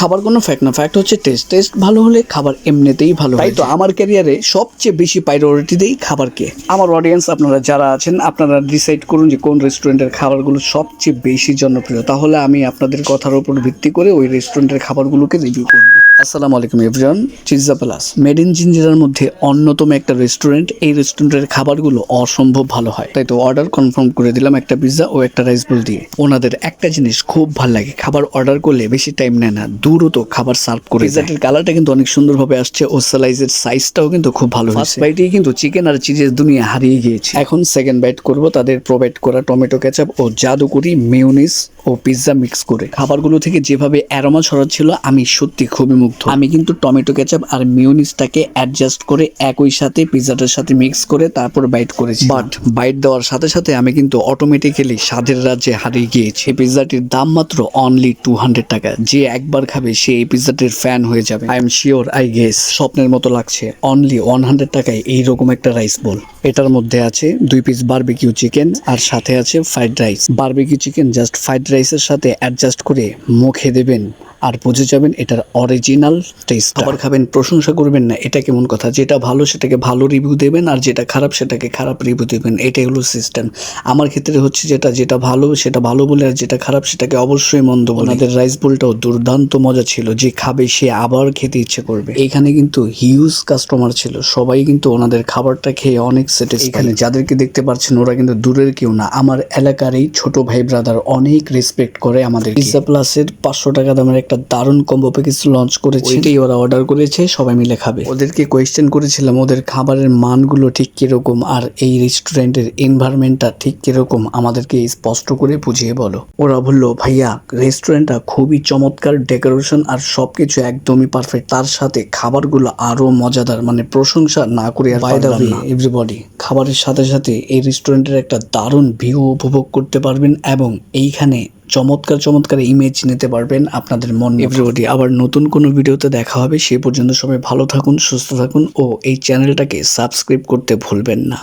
খাবার কোনো ফ্যাক্ট না। ফ্যাক্ট হচ্ছে টেস্ট টেস্ট ভালো হলে খাবার এমনিতেই ভালো তাই তো আমার ক্যারিয়ারে সবচেয়ে বেশি প্রায়োরিটি দেই খাবারকে আমার অডিয়েন্স আপনারা যারা আছেন আপনারা ডিসাইড করুন যে কোন রেস্টুরেন্টের খাবারগুলো সবচেয়ে বেশি জনপ্রিয়। তাহলে আমি আপনাদের কথার উপর ভিত্তি করে ওই রেস্টুরেন্টের খাবারগুলোকে রিভিউ করব। আসসালামু আলাইকুম everyone Cheeza plus. Made in জিঞ্জিরার মধ্যে অন্যতম একটা রেস্টুরেন্ট এই রেস্টুরেন্টের খাবারগুলো অসম্ভব ভালো হয়। তাই তো অর্ডার কনফার্ম করে দিলাম একটা পিৎজা ও একটা রাইস বোল দিয়ে। ওনাদের একটা জিনিস খুব ভালো লাগে খাবার অর্ডার করলে বেশি টাইম নেয় না দ্রুত খাবার সার্ভ করে পিৎজাটির কালারটা কিন্তু অনেক সুন্দরভাবে আসছে ও স্লাইজের সাইজটাও কিন্তু খুব ভালো ফার্স্ট বাইটেই কিন্তু চিকেন আর চিজের দুনিয়া হারিয়ে গিয়েছে। এখন সেকেন্ড বাইট করব তাদের প্রোভাইড করা টমেটো কেচাপ ও জাদুকরি মেয়োনিজ ও পিৎজা মিক্স করে। খাবারগুলো থেকে যেভাবে অ্যারোমা ছড়াচ্ছিল আমি সত্যি খুবই মুগ্ধ। আমি কিন্তু টমেটো কেচাপ আর মিউনিসটাকে অ্যাডজাস্ট করে একই সাথে পিৎজাটার সাথে মিক্স করে তারপর বাইট করেছি বাট বাইট দেওয়ার সাথে সাথে আমি কিন্তু অটোমেটিক্যালি স্বাদের রাজ্যে হারিয়ে গিয়েছি। এই পিৎজাটির দাম মাত্র অনলি টু হান্ড্রেড টাকা। যে একবার খাবে সে এই পিৎজাটির ফ্যান হয়ে যাবে। I am sure I guess স্বপ্নের মতো লাগছে। অনলি ওয়ান হান্ড্রেড টাকায় এইরকম একটা রাইস বল এটার মধ্যে আছে দুই পিস বারবিকিউ চিকেন আর সাথে আছে fried rice barbecue chicken just fried রাইসের সাথে অ্যাডজাস্ট করে মুখে দেবেন। আর বুঝে যাবেন এটার অরিজিনাল টেস্ট আবার খাবেন প্রশংসা করবেন না এটা কেমন কথা? যেটা ভালো সেটাকে ভালো রিভিউ দেবেন আর যেটা খারাপ সেটাকে খারাপ রিভিউ দেবেন এটাই হলো সিস্টেম আমার ক্ষেত্রে হচ্ছে যেটা যেটা ভালো সেটা ভালো বলে আর যেটা খারাপ সেটাকে অবশ্যই মন্দ বলে। ওনাদের রাইস বোলটাও দুর্দান্ত মজা ছিল যে খাবে সে আবার খেতে ইচ্ছে করবে। এখানে কিন্তু হিউজ কাস্টমার ছিল সবাই কিন্তু ওনাদের খাবারটা খেয়ে অনেক স্যাটিসফাই এখানে যাদেরকে দেখতে পাচ্ছেন ওরা কিন্তু দূরের কেউ না আমার এলাকারই ছোট ভাই ব্রাদার অনেক রেসপেক্ট করে আমাদের। পিজা প্লাসের পাঁচশো টাকা দামের একটা দারুণ কম্বো প্যাকেজ লঞ্চ করেছে। এটাই ওরা অর্ডার করেছে সবাই মিলে খাবে। ওদেরকে কোয়েশ্চেন করেছিলাম ওদের খাবারের মানগুলো ঠিক কীরকম আর এই রেস্টুরেন্টের এনভায়রনমেন্টটা ঠিক কীরকম আমাদেরকে স্পষ্ট করে বুঝিয়ে বলো। ওরা বলল ভাইয়া রেস্টুরেন্টটা খুবই চমৎকার ডেকোরেশন আর সবকিছু একদমই পারফেক্ট তার সাথে খাবারগুলো আরও মজাদার মানে প্রশংসা না করে আর বাই দ্য ওয়ে এভরিবডি খাবারের সাথে সাথে এই রেস্টুরেন্টের একটা দারুণ ভিউ উপভোগ করতে পারবেন এবং এইখানে চমৎকার চমৎকার ইমেজ নিতে পারবেন আপনাদের মন এভরিবডি আবার নতুন কোনো ভিডিওতে দেখা হবে, সে পর্যন্ত সবাই ভালো থাকুন, সুস্থ থাকুন ও এই চ্যানেলটাকে সাবস্ক্রাইব করতে ভুলবেন না।